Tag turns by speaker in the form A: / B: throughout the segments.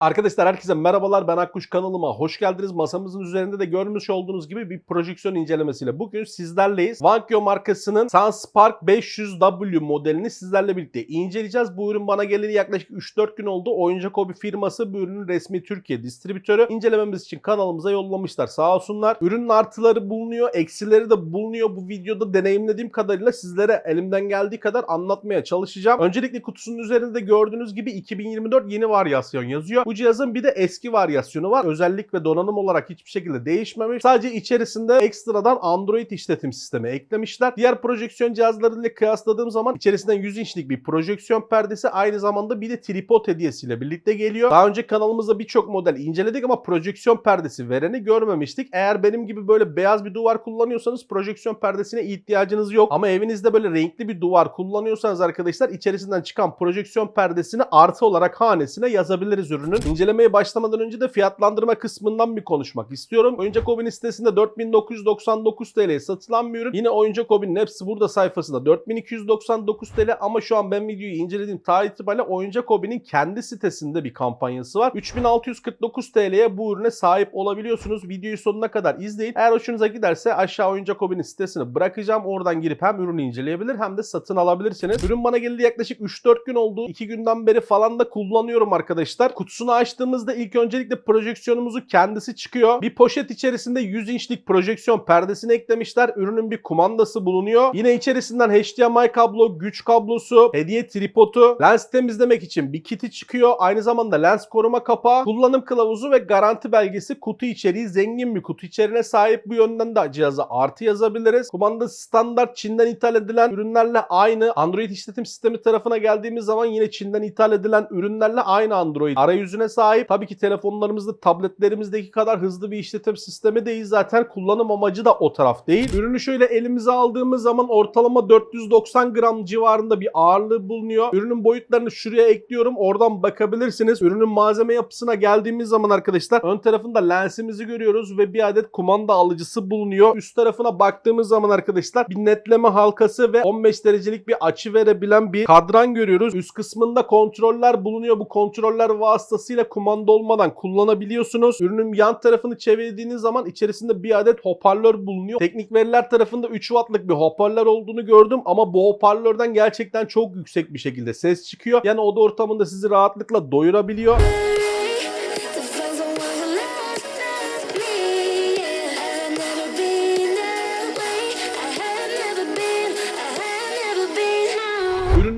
A: Arkadaşlar herkese merhabalar ben Akkuş kanalıma hoş geldiniz. Masamızın üzerinde de görmüş olduğunuz gibi bir projeksiyon incelemesiyle bugün sizlerleyiz. Vankyo markasının Sunspark 500W modelini sizlerle birlikte inceleyeceğiz. Bu ürün bana geleli yaklaşık 3-4 gün oldu. Oyuncak Hobi firması bu ürünün resmi Türkiye distribütörü. İncelememiz için kanalımıza yollamışlar sağ olsunlar. Ürünün artıları bulunuyor, eksileri de bulunuyor. Bu videoda deneyimlediğim kadarıyla sizlere elimden geldiği kadar anlatmaya çalışacağım. Öncelikle kutusunun üzerinde de gördüğünüz gibi 2024 yeni varyasyon yazıyor. Bu cihazın bir de eski varyasyonu var. Özellik ve donanım olarak hiçbir şekilde değişmemiş. Sadece içerisinde ekstradan Android işletim sistemi eklemişler. Diğer projeksiyon cihazlarıyla kıyasladığım zaman içerisinden 100 inçlik bir projeksiyon perdesi aynı zamanda bir de tripod hediyesiyle birlikte geliyor. Daha önce kanalımızda birçok model inceledik ama projeksiyon perdesi vereni görmemiştik. Eğer benim gibi böyle beyaz bir duvar kullanıyorsanız projeksiyon perdesine ihtiyacınız yok. Ama evinizde böyle renkli bir duvar kullanıyorsanız arkadaşlar içerisinden çıkan projeksiyon perdesini artı olarak hanesine yazabiliriz ürünün. İncelemeye başlamadan önce de fiyatlandırma kısmından bir konuşmak istiyorum. Oyuncak Hobi'nin sitesinde 4999 TL'ye satılan bir ürün. Yine Oyuncak Hobi'nin hepsi burada sayfasında 4299 TL ama şu an ben videoyu incelediğim tarih itibariyle Oyuncak Hobi'nin kendi sitesinde bir kampanyası var. 3649 TL'ye bu ürüne sahip olabiliyorsunuz. Videoyu sonuna kadar izleyin. Eğer hoşunuza giderse aşağı Oyuncak Hobi'nin sitesini bırakacağım. Oradan girip hem ürünü inceleyebilir hem de satın alabilirsiniz. Ürün bana geldi yaklaşık 3-4 gün oldu. 2 günden beri falan da kullanıyorum arkadaşlar. Kutusunu açtığımızda ilk öncelikle projeksiyonumuzu kendisi çıkıyor. Bir poşet içerisinde 100 inçlik projeksiyon perdesini eklemişler. Ürünün bir kumandası bulunuyor. Yine içerisinden HDMI kablo, güç kablosu, hediye tripodu, lens temizlemek için bir kiti çıkıyor. Aynı zamanda lens koruma kapağı, kullanım kılavuzu ve garanti belgesi kutu içeriği zengin bir kutu içeriğine sahip. Bu yönden de cihaza artı yazabiliriz. Kumanda standart Çin'den ithal edilen ürünlerle aynı. Android işletim sistemi tarafına geldiğimiz zaman yine Çin'den ithal edilen ürünlerle aynı Android arayüzüne sahip. Tabii ki telefonlarımızda, tabletlerimizdeki kadar hızlı bir işletim sistemi değil. Zaten kullanım amacı da o taraf değil. Ürünü şöyle elimize aldığımız zaman ortalama 490 gram civarında bir ağırlığı bulunuyor. Ürünün boyutlarını şuraya ekliyorum. Oradan bakabilirsiniz. Ürünün malzeme yapısına geldiğimiz zaman arkadaşlar ön tarafında lensimizi görüyoruz ve bir adet kumanda alıcısı bulunuyor. Üst tarafına baktığımız zaman arkadaşlar bir netleme halkası ve 15 derecelik bir açı verebilen bir kadran görüyoruz. Üst kısmında kontroller bulunuyor. Bu kontroller vasıtasıyla kumanda olmadan kullanabiliyorsunuz. Ürünün yan tarafını çevirdiğiniz zaman içerisinde bir adet hoparlör bulunuyor. Teknik veriler tarafında 3 wattlık bir hoparlör olduğunu gördüm ama bu hoparlörden gerçekten çok yüksek bir şekilde ses çıkıyor. Yani oda ortamında sizi rahatlıkla doyurabiliyor.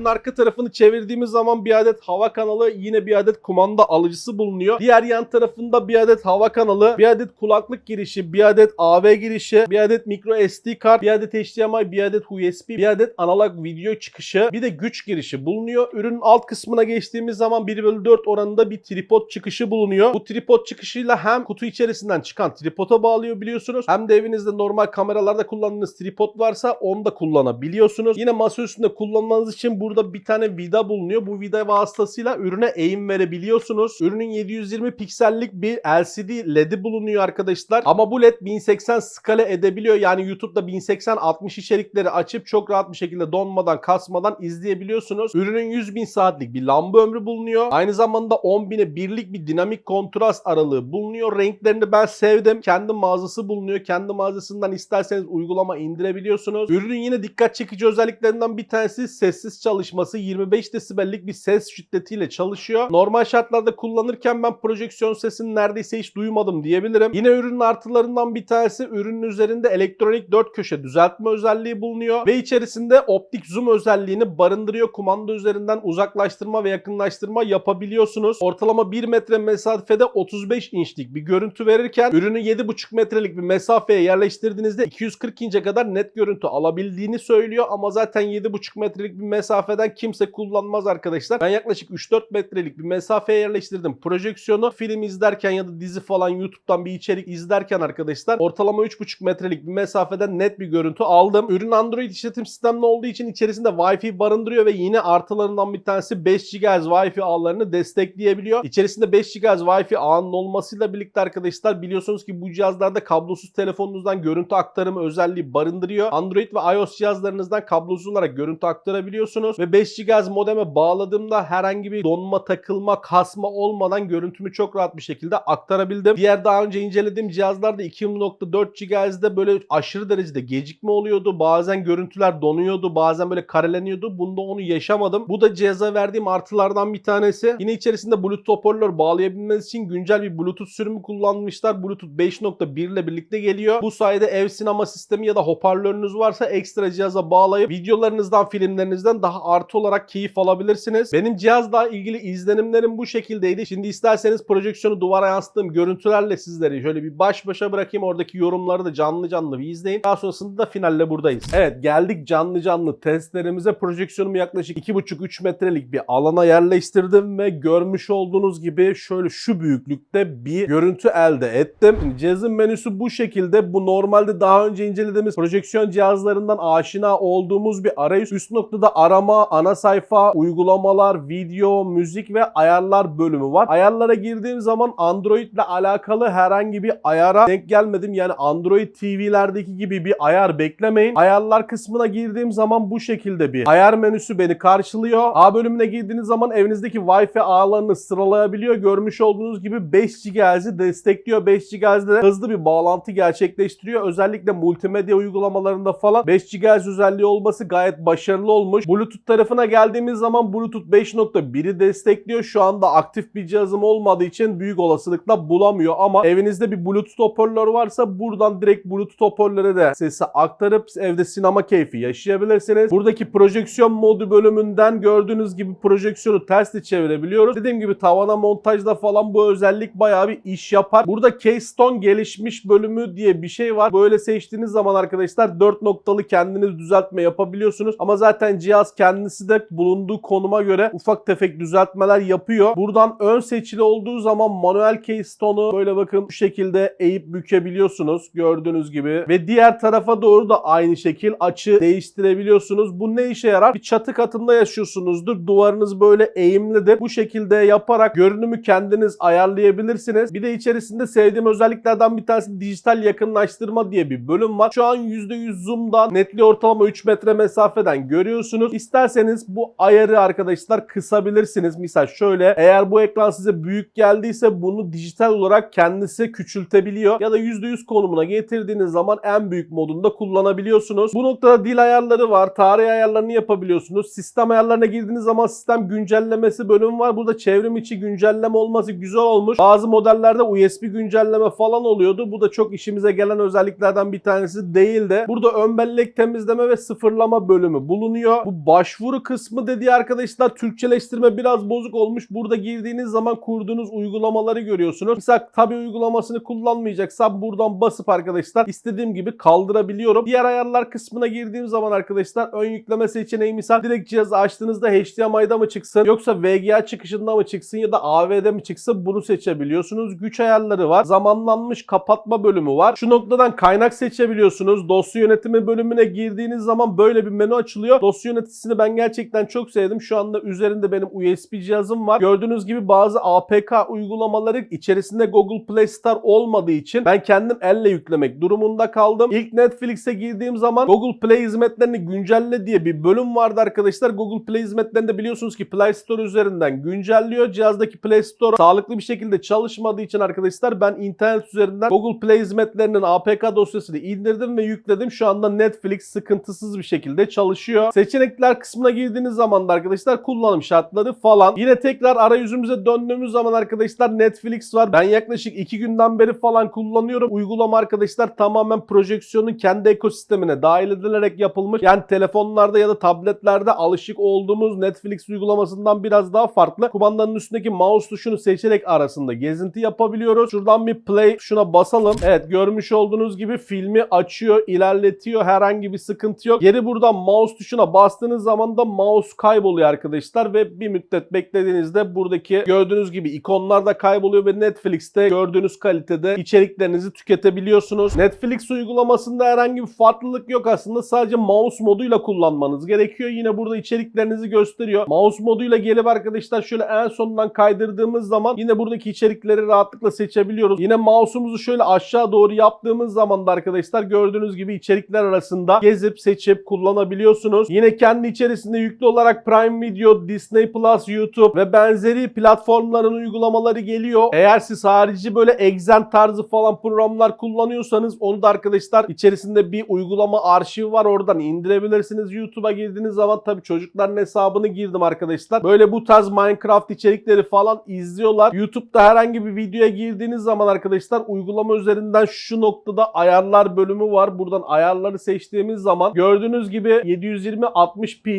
A: Ürünün arka tarafını çevirdiğimiz zaman bir adet hava kanalı yine bir adet kumanda alıcısı bulunuyor. Diğer yan tarafında bir adet hava kanalı, bir adet kulaklık girişi, bir adet AV girişi, bir adet micro SD kart, bir adet HDMI, bir adet USB, bir adet analog video çıkışı, bir de güç girişi bulunuyor. Ürünün alt kısmına geçtiğimiz zaman 1 bölü 4 oranında bir tripod çıkışı bulunuyor. Bu tripod çıkışıyla hem kutu içerisinden çıkan tripoda bağlıyor biliyorsunuz. Hem de evinizde normal kameralarda kullandığınız tripod varsa onu da kullanabiliyorsunuz. Yine masa üstünde kullanmanız için burada bir tane vida bulunuyor. Bu vida vasıtasıyla ürüne eğim verebiliyorsunuz. Ürünün 720 piksellik bir LCD LED'i bulunuyor arkadaşlar. Ama bu LED 1080 skala edebiliyor. Yani YouTube'da 1080 60 içerikleri açıp çok rahat bir şekilde donmadan kasmadan izleyebiliyorsunuz. Ürünün 100 bin saatlik bir lamba ömrü bulunuyor. Aynı zamanda 10 bine birlik bir dinamik kontrast aralığı bulunuyor. Renklerini ben sevdim. Kendi mağazası bulunuyor. Kendi mağazasından isterseniz uygulama indirebiliyorsunuz. Ürünün yine dikkat çekici özelliklerinden bir tanesi sessiz çalışması. 25 desibellik bir ses şiddetiyle çalışıyor. Normal şartlarda kullanırken ben projeksiyon sesini neredeyse hiç duymadım diyebilirim. Yine ürünün artılarından bir tanesi ürünün üzerinde elektronik 4 köşe düzeltme özelliği bulunuyor ve içerisinde optik zoom özelliğini barındırıyor. Kumanda üzerinden uzaklaştırma ve yakınlaştırma yapabiliyorsunuz. Ortalama 1 metre mesafede 35 inçlik bir görüntü verirken ürünü 7,5 metrelik bir mesafeye yerleştirdiğinizde 240 inçe kadar net görüntü alabildiğini söylüyor ama zaten 7,5 metrelik bir mesafeden kimse kullanmaz arkadaşlar. Ben yaklaşık 3-4 metrelik bir mesafeye yerleştirdim projeksiyonu. Film izlerken ya da dizi falan YouTube'dan bir içerik izlerken arkadaşlar ortalama 3,5 metrelik bir mesafeden net bir görüntü aldım. Ürün Android işletim sistemli olduğu için içerisinde Wi-Fi barındırıyor ve yine artılarından bir tanesi 5 GHz Wi-Fi ağlarını destekleyebiliyor. İçerisinde 5 GHz Wi-Fi ağının olmasıyla birlikte arkadaşlar biliyorsunuz ki bu cihazlarda kablosuz telefonunuzdan görüntü aktarımı özelliği barındırıyor. Android ve iOS cihazlarınızdan kablosuz olarak görüntü aktarabiliyorsunuz ve ve 5 GHz modeme bağladığımda herhangi bir donma, takılma, kasma olmadan görüntümü çok rahat bir şekilde aktarabildim. Diğer daha önce incelediğim cihazlarda 2.4 GHz'de böyle aşırı derecede gecikme oluyordu. Bazen görüntüler donuyordu, bazen böyle kareleniyordu. Bunda onu yaşamadım. Bu da cihaza verdiğim artılardan bir tanesi. Yine içerisinde Bluetooth hoparlör bağlayabilmeniz için güncel bir Bluetooth sürümü kullanmışlar. Bluetooth 5.1 ile birlikte geliyor. Bu sayede ev sinema sistemi ya da hoparlörünüz varsa ekstra cihaza bağlayıp videolarınızdan, filmlerinizden daha artı olarak keyif alabilirsiniz. Benim cihazla ilgili izlenimlerim bu şekildeydi. Şimdi isterseniz projeksiyonu duvara yansıttığım görüntülerle sizleri şöyle bir baş başa bırakayım. Oradaki yorumları da canlı canlı bir izleyin. Daha sonrasında da finalle buradayız. Evet geldik canlı canlı testlerimize. Projeksiyonumu yaklaşık 2,5-3 metrelik bir alana yerleştirdim ve görmüş olduğunuz gibi şöyle şu büyüklükte bir görüntü elde ettim. Şimdi cihazın menüsü bu şekilde. Bu normalde daha önce incelediğimiz projeksiyon cihazlarından aşina olduğumuz bir arayüz. Üst noktada arama, ana sayfa, uygulamalar, video, müzik ve ayarlar bölümü var. Ayarlara girdiğim zaman Android ile alakalı herhangi bir ayara denk gelmedim. Yani Android TV'lerdeki gibi bir ayar beklemeyin. Ayarlar kısmına girdiğim zaman bu şekilde bir ayar menüsü beni karşılıyor. A bölümüne girdiğiniz zaman evinizdeki Wi-Fi ağlarını sıralayabiliyor. Görmüş olduğunuz gibi 5 GHz'i destekliyor. 5 GHz'de hızlı bir bağlantı gerçekleştiriyor. Özellikle multimedya uygulamalarında falan 5 GHz özelliği olması gayet başarılı olmuş. Bluetooth tarafına geldiğimiz zaman Bluetooth 5.1'i destekliyor. Şu anda aktif bir cihazım olmadığı için büyük olasılıkla bulamıyor ama evinizde bir Bluetooth hoparlör varsa buradan direkt Bluetooth hoparlöre de sesi aktarıp evde sinema keyfi yaşayabilirsiniz. Buradaki projeksiyon modu bölümünden gördüğünüz gibi projeksiyonu ters de çevirebiliyoruz. Dediğim gibi tavana montajda falan bu özellik bayağı bir iş yapar. Burada Keystone gelişmiş bölümü diye bir şey var. Böyle seçtiğiniz zaman arkadaşlar 4 noktalı kendiniz düzeltme yapabiliyorsunuz. Ama zaten cihaz kendisi de bulunduğu konuma göre ufak tefek düzeltmeler yapıyor. Buradan ön seçili olduğu zaman manuel Keystone'u böyle bakın bu şekilde eğip bükebiliyorsunuz gördüğünüz gibi. Ve diğer tarafa doğru da aynı şekil açı değiştirebiliyorsunuz. Bu ne işe yarar? Bir çatı katında yaşıyorsunuzdur. Duvarınız böyle eğimlidir. Bu şekilde yaparak görünümü kendiniz ayarlayabilirsiniz. Bir de içerisinde sevdiğim özelliklerden bir tanesi dijital yakınlaştırma diye bir bölüm var. Şu an %100 zoom'dan netli ortalama 3 metre mesafeden görüyorsunuz. İsterseniz bu ayarı arkadaşlar kısabilirsiniz. Misal şöyle eğer bu ekran size büyük geldiyse bunu dijital olarak kendisi küçültebiliyor. Ya da %100 konumuna getirdiğiniz zaman en büyük modunda kullanabiliyorsunuz. Bu noktada dil ayarları var. Tarih ayarlarını yapabiliyorsunuz. Sistem ayarlarına girdiğiniz zaman sistem güncellemesi bölümü var. Burada çevrim içi güncelleme olması güzel olmuş. Bazı modellerde USB güncelleme falan oluyordu. Bu da çok işimize gelen özelliklerden bir tanesi değil de. Burada ön bellek temizleme ve sıfırlama bölümü bulunuyor. Bu başvuru kısmı dediği arkadaşlar Türkçeleştirme biraz bozuk olmuş. Burada girdiğiniz zaman kurduğunuz uygulamaları görüyorsunuz. Mesela tabi uygulamasını kullanmayacaksam buradan basıp arkadaşlar istediğim gibi kaldırabiliyorum. Diğer ayarlar kısmına girdiğim zaman arkadaşlar ön yükleme seçeneği misal direkt cihazı açtığınızda HDMI'da mı çıksın yoksa VGA çıkışında mı çıksın ya da AV'de mi çıksın bunu seçebiliyorsunuz. Güç ayarları var. Zamanlanmış kapatma bölümü var. Şu noktadan kaynak seçebiliyorsunuz. Dosya yönetimi bölümüne girdiğiniz zaman böyle bir menü açılıyor. Dosya yöneticisini ben gerçekten çok sevdim. Şu anda üzerinde benim USB cihazım var. Gördüğünüz gibi bazı APK uygulamaları içerisinde Google Play Store olmadığı için ben kendim elle yüklemek durumunda kaldım. İlk Netflix'e girdiğim zaman Google Play hizmetlerini güncelle diye bir bölüm vardı arkadaşlar. Google Play hizmetlerinde biliyorsunuz ki Play Store üzerinden güncelliyor. Cihazdaki Play Store sağlıklı bir şekilde çalışmadığı için arkadaşlar ben internet üzerinden Google Play hizmetlerinin APK dosyasını indirdim ve yükledim. Şu anda Netflix sıkıntısız bir şekilde çalışıyor. Seçenekler kısmına girdiğiniz zaman da arkadaşlar kullanım şartları falan. Yine tekrar arayüzümüze döndüğümüz zaman arkadaşlar Netflix var. Ben yaklaşık 2 günden beri falan kullanıyorum. Uygulama arkadaşlar tamamen projeksiyonun kendi ekosistemine dahil edilerek yapılmış. Yani telefonlarda ya da tabletlerde alışık olduğumuz Netflix uygulamasından biraz daha farklı. Kumandanın üstündeki mouse tuşunu seçerek arasında gezinti yapabiliyoruz. Şuradan bir play şuna basalım. Evet görmüş olduğunuz gibi filmi açıyor, ilerletiyor. Herhangi bir sıkıntı yok. Geri buradan mouse tuşuna bastığınız zaman da mouse kayboluyor arkadaşlar ve bir müddet beklediğinizde buradaki gördüğünüz gibi ikonlar da kayboluyor ve Netflix'te gördüğünüz kalitede içeriklerinizi tüketebiliyorsunuz. Netflix uygulamasında herhangi bir farklılık yok aslında. Sadece mouse moduyla kullanmanız gerekiyor. Yine burada içeriklerinizi gösteriyor. Mouse moduyla gelip arkadaşlar şöyle en sonundan kaydırdığımız zaman yine buradaki içerikleri rahatlıkla seçebiliyoruz. Yine mouse'umuzu şöyle aşağı doğru yaptığımız zaman da arkadaşlar gördüğünüz gibi içerikler arasında gezip seçip kullanabiliyorsunuz. Yine kendi içerisinde içerisinde yüklü olarak Prime Video, Disney Plus, YouTube ve benzeri platformların uygulamaları geliyor. Eğer siz harici böyle Exen tarzı falan programlar kullanıyorsanız onu da arkadaşlar içerisinde bir uygulama arşivi var oradan indirebilirsiniz. YouTube'a girdiğiniz zaman tabii çocukların hesabını girdim arkadaşlar. Böyle bu tarz Minecraft içerikleri falan izliyorlar. YouTube'da herhangi bir videoya girdiğiniz zaman arkadaşlar uygulama üzerinden şu noktada ayarlar bölümü var. Buradan ayarları seçtiğimiz zaman gördüğünüz gibi 720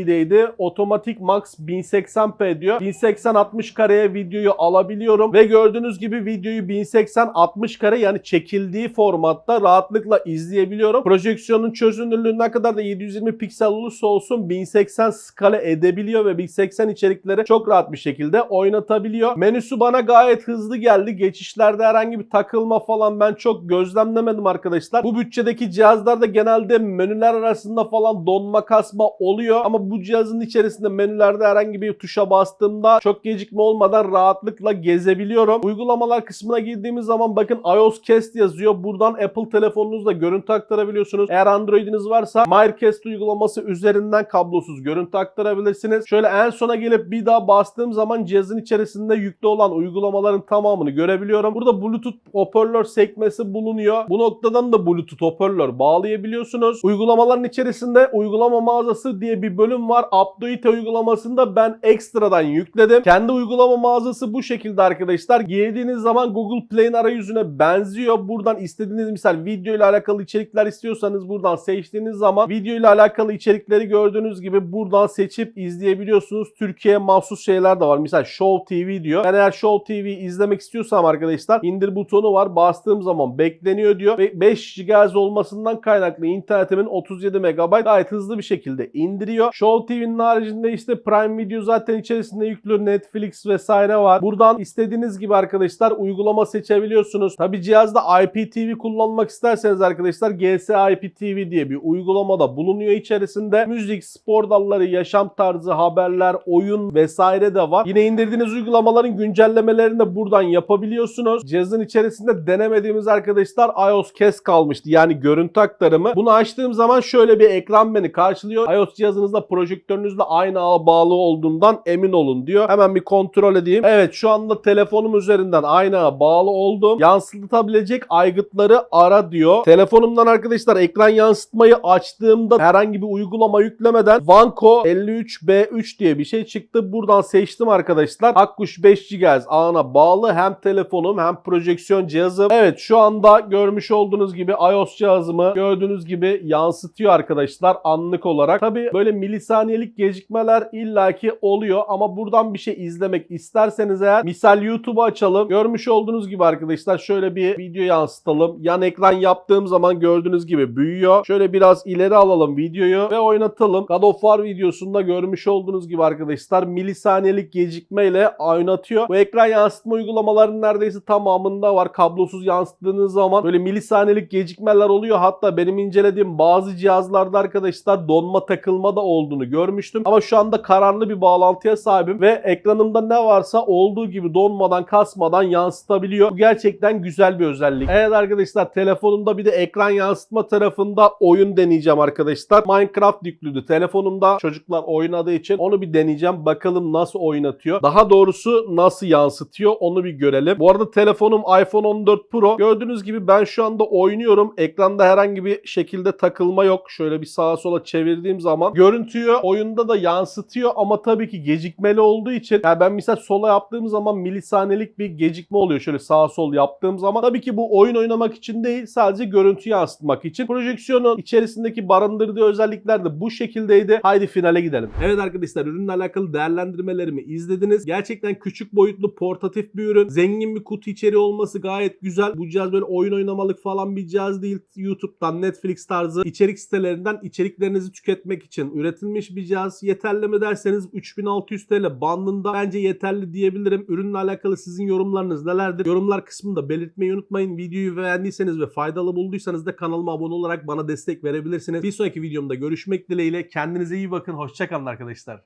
A: 60p'deydi. Otomatik max 1080p diyor. 1080 60 kareye videoyu alabiliyorum ve gördüğünüz gibi videoyu 1080 60 kare yani çekildiği formatta rahatlıkla izleyebiliyorum. Projeksiyonun çözünürlüğü ne kadar da 720 piksel olursa olsun 1080 skale edebiliyor ve 1080 içerikleri çok rahat bir şekilde oynatabiliyor. Menüsü bana gayet hızlı geldi. Geçişlerde herhangi bir takılma falan ben çok gözlemlemedim arkadaşlar. Bu bütçedeki cihazlarda genelde menüler arasında falan donma kasma oluyor ama bu cihazın içerisinde menülerde herhangi bir tuşa bastığımda çok gecikme olmadan rahatlıkla gezebiliyorum. Uygulamalar kısmına girdiğimiz zaman bakın iOS Cast yazıyor. Buradan Apple telefonunuzla görüntü aktarabiliyorsunuz. Eğer Android'iniz varsa Mirecast uygulaması üzerinden kablosuz görüntü aktarabilirsiniz. Şöyle en sona gelip bir daha bastığım zaman cihazın içerisinde yüklü olan uygulamaların tamamını görebiliyorum. Burada Bluetooth hoparlör sekmesi bulunuyor. Bu noktadan da Bluetooth hoparlör bağlayabiliyorsunuz. Uygulamaların içerisinde uygulama mağazası diye bir bölüm var. Update uygulamasında ben ekstradan yükledim. Kendi uygulama mağazası bu şekilde arkadaşlar. Girdiğiniz zaman Google Play'in arayüzüne benziyor. Buradan istediğiniz misal video ile alakalı içerikler istiyorsanız buradan seçtiğiniz zaman video ile alakalı içerikleri gördüğünüz gibi buradan seçip izleyebiliyorsunuz. Türkiye'ye mahsus şeyler de var. Misal Show TV diyor. Ben eğer Show TV izlemek istiyorsam arkadaşlar indir butonu var. Bastığım zaman bekleniyor diyor. Ve 5 GHz olmasından kaynaklı internetimin 37 MB gayet hızlı bir şekilde indiriyor. Show TV'nin haricinde işte Prime Video zaten içerisinde yüklü Netflix vesaire var. Buradan istediğiniz gibi arkadaşlar uygulama seçebiliyorsunuz. Tabi cihazda IPTV kullanmak isterseniz arkadaşlar GS IPTV diye bir uygulama da bulunuyor içerisinde. Müzik, spor dalları, yaşam tarzı, haberler, oyun vesaire de var. Yine indirdiğiniz uygulamaların güncellemelerini de buradan yapabiliyorsunuz. Cihazın içerisinde denemediğimiz arkadaşlar iOS Kes kalmıştı. Yani görüntü aktarımı. Bunu açtığım zaman şöyle bir ekran beni karşılıyor. iOS cihazınızla projektörünüzle aynı ağa bağlı olduğundan emin olun diyor. Hemen bir kontrol edeyim. Evet şu anda telefonum üzerinden aynı ağa bağlı oldum. Yansıtabilecek aygıtları ara diyor. Telefonumdan arkadaşlar ekran yansıtmayı açtığımda herhangi bir uygulama yüklemeden Vanco 53B3 diye bir şey çıktı. Buradan seçtim arkadaşlar. Akkuş 5 GHz ağına bağlı hem telefonum hem projeksiyon cihazım. Evet şu anda görmüş olduğunuz gibi iOS cihazımı gördüğünüz gibi yansıtıyor arkadaşlar anlık olarak. Tabi böyle milisaniyelik gecikmeler illaki oluyor ama buradan bir şey izlemek isterseniz eğer misal YouTube'u açalım. Görmüş olduğunuz gibi arkadaşlar şöyle bir video yansıtalım. Yan ekran yaptığım zaman gördüğünüz gibi büyüyor. Şöyle biraz ileri alalım videoyu ve oynatalım. God of War videosunda görmüş olduğunuz gibi arkadaşlar milisaniyelik gecikmeyle oynatıyor. Bu ekran yansıtma uygulamalarının neredeyse tamamında var. Kablosuz yansıttığınız zaman böyle milisaniyelik gecikmeler oluyor. Hatta benim incelediğim bazı cihazlarda arkadaşlar donma takılma da olduğunu görmüştüm. Ama şu anda kararlı bir bağlantıya sahibim ve ekranımda ne varsa olduğu gibi donmadan kasmadan yansıtabiliyor. Bu gerçekten güzel bir özellik. Evet arkadaşlar telefonumda bir de ekran yansıtma tarafında oyun deneyeceğim arkadaşlar. Minecraft yüklüydü telefonumda. Çocuklar oynadığı için onu bir deneyeceğim. Bakalım nasıl oynatıyor. Daha doğrusu nasıl yansıtıyor onu bir görelim. Bu arada telefonum iPhone 14 Pro. Gördüğünüz gibi ben şu anda oynuyorum. Ekranda herhangi bir şekilde takılma yok. Şöyle bir sağa sola çevirdiğim zaman görüntüyü oyunda da yansıtıyor ama tabii ki gecikmeli olduğu için yani ben mesela sola yaptığım zaman milisaniyelik bir gecikme oluyor. Şöyle sağa sol yaptığım zaman tabii ki bu oyun oynamak için değil sadece görüntü yansıtmak için. Projeksiyonun içerisindeki barındırdığı özellikler de bu şekildeydi. Haydi finale gidelim. Evet arkadaşlar ürünle alakalı değerlendirmelerimi izlediniz. Gerçekten küçük boyutlu portatif bir ürün. Zengin bir kutu içeriği olması gayet güzel. Bu cihaz böyle oyun oynamalık falan bir cihaz değil. YouTube'dan, Netflix tarzı içerik sitelerinden içeriklerinizi tüketmek için üretilmiş bir cihaz. Yeterli mi derseniz 3600 TL bandında bence yeterli diyebilirim. Ürünle alakalı sizin yorumlarınız nelerdir? Yorumlar kısmında belirtmeyi unutmayın. Videoyu beğendiyseniz ve faydalı bulduysanız da kanalıma abone olarak bana destek verebilirsiniz. Bir sonraki videomda görüşmek dileğiyle. Kendinize iyi bakın. Hoşçakalın arkadaşlar.